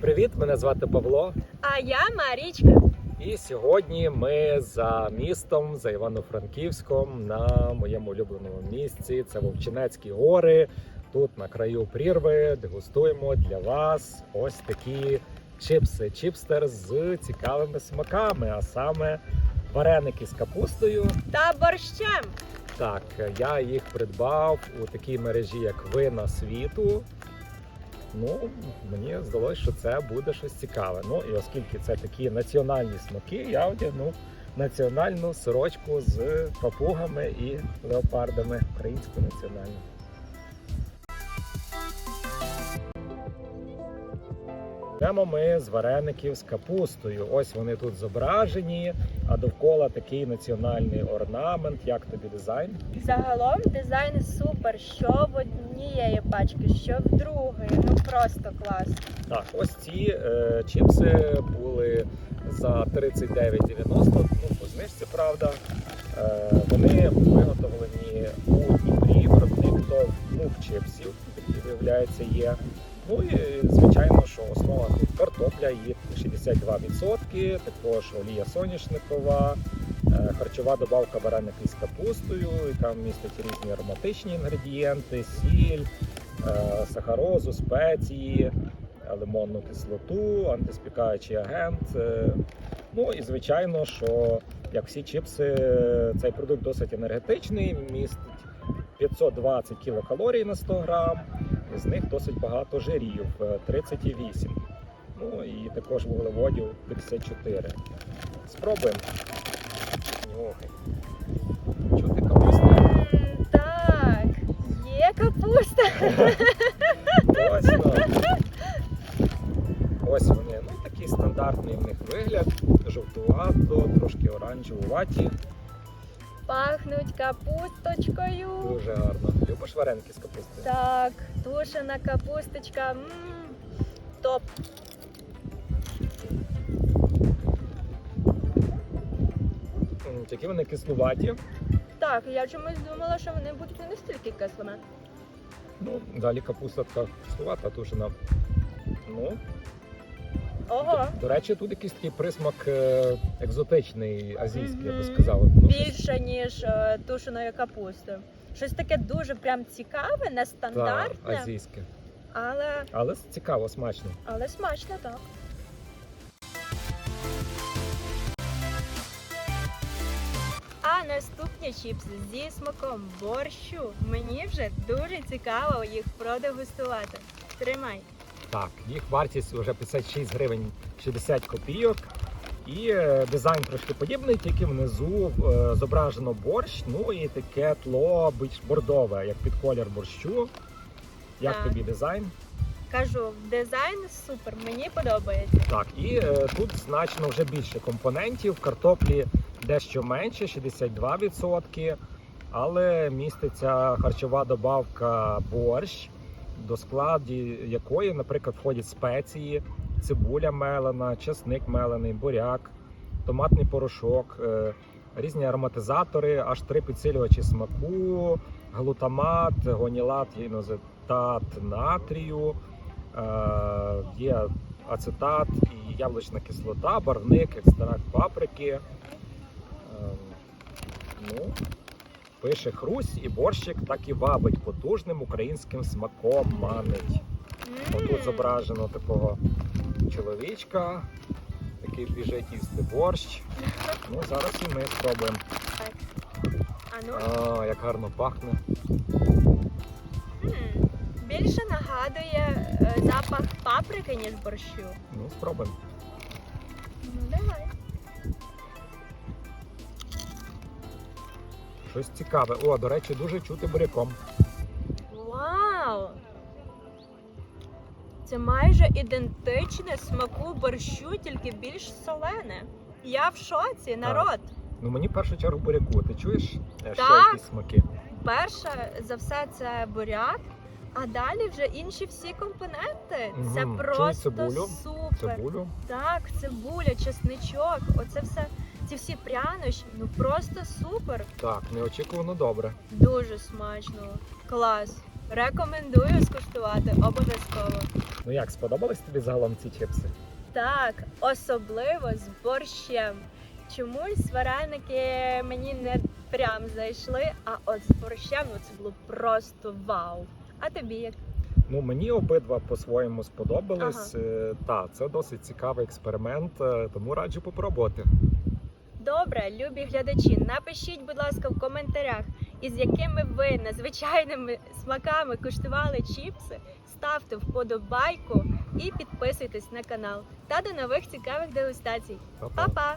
привіт! Мене звати Павло. А я Марічка. І сьогодні ми за містом, за Івано-Франківськом, на моєму улюбленому місці. Це Вовчинецькі гори. Тут на краю прірви дегустуємо для вас ось такі чипси. Чипстер з цікавими смаками, а саме вареники з капустою. Та борщем. Так, я їх придбав у такій мережі, як Вина світу. Ну, мені здалося, що це буде щось цікаве. Ну і оскільки це такі національні смаки, я одягнув національну сорочку з папугами і леопардами, українську національну. Йдемо ми з вареників з капустою. Ось вони тут зображені, а довкола такий національний орнамент. Як тобі дизайн? Загалом дизайн супер. Що в однієї пачки, що в другої. Ну просто клас. Так, ось ці е, чіпси були за 39,90, ну по знижці, правда. Е, вони виготовлені у Дніпрі, виробник ТОВ мух чипсів, які виявляється є. Ну і звичайно, що основа тут картопля її 62%, також олія соняшникова, е, харчова добавка вареники з капустою, яка містить різні ароматичні інгредієнти, сіль, е, сахарозу, спеції, е, лимонну кислоту, антиспікаючий агент. Ну і звичайно, що як всі чипси, цей продукт досить енергетичний, містить 520 кілокалорій на 100 грам, з них досить багато жирів е, 38. Ну і також вуглеводів 54. Спробуємо. Нюхай. Чути капуста? Так, є капуста. Точно. Ось вони. Ну такий стандартний в них вигляд. Жовтувато, трошки оранжевуваті. Пахнуть капусточкою. Дуже гарно. Любиш вареники з капустою? Так, тушена капусточка. М, Топ. М, Такі вони кислуваті. Так, я чомусь думала, що вони будуть не настільки кислими. Ну, далі капуста така кислувата, тушена. Ну, Ого, до речі, тут якийсь такий присмак е, екзотичний, азійський, я би сказав. Ну, більше, ніж е, тушеної капусти. Щось таке дуже прям цікаве, та, нестандартне, азійське. але, Але цікаво, смачно. але смачно так. А наступні чіпси зі смаком борщу. Мені вже дуже цікаво їх продегустувати. Тримай. Так, їх вартість вже 56 гривень 60 копійок. І е, дизайн трошки подібний, тільки внизу е, зображено борщ, ну і таке тло більш бордове, як під колір борщу. Як Так. тобі дизайн? Кажу, дизайн супер, мені подобається. Так, і е, тут значно вже більше компонентів. Картоплі дещо менше, 62%, але міститься харчова добавка борщ, до складу якої, наприклад, входять спеції, цибуля мелена, чесник мелений, буряк, томатний порошок, е, різні ароматизатори, аж три підсилювачі смаку, глутамат, гонілат, інозетат натрію. Е, є ацетат і яблучна кислота, барвник, екстракт паприки. Е, ну, пише хрусь і борщик так і вабить потужним українським смаком манить. Отут зображено такого чоловічка, який біжить їсти борщ. Ну, зараз і ми спробуємо. А як гарно пахне. більше нагадує е, запах паприки, ніж борщу. Ну, спробуємо. Щось цікаве. О, до речі, дуже чути буряком. Вау! Це майже ідентичне смаку борщу, тільки більш солене. Я в шоці, народ. Ну мені в першу чергу буряку. Ти чуєш е, ще Так. якісь смаки? Перше за все це буряк, а далі вже інші всі компоненти. Це Мгм. Чую просто цибулю, супер. Цибулю. Так, цибуля, чесничок, оце все, ці всі прянощі, ну просто супер. Так, неочікувано добре. Дуже смачно. Клас. Рекомендую скуштувати обов'язково. Ну як, сподобались тобі загалом ці чипси? Так, особливо з борщем. Чомусь вареники мені не прям зайшли, а от з борщем ну, це було просто вау. А тобі як? Ну мені обидва по-своєму сподобались. Е, Та це досить цікавий експеримент, е, тому раджу попробувати. Добре, любі глядачі, напишіть, будь ласка, в коментарях, із якими ви незвичайними смаками куштували чіпси. Ставте вподобайку і підписуйтесь на канал. Та до нових цікавих дегустацій. Па-па! Па-па!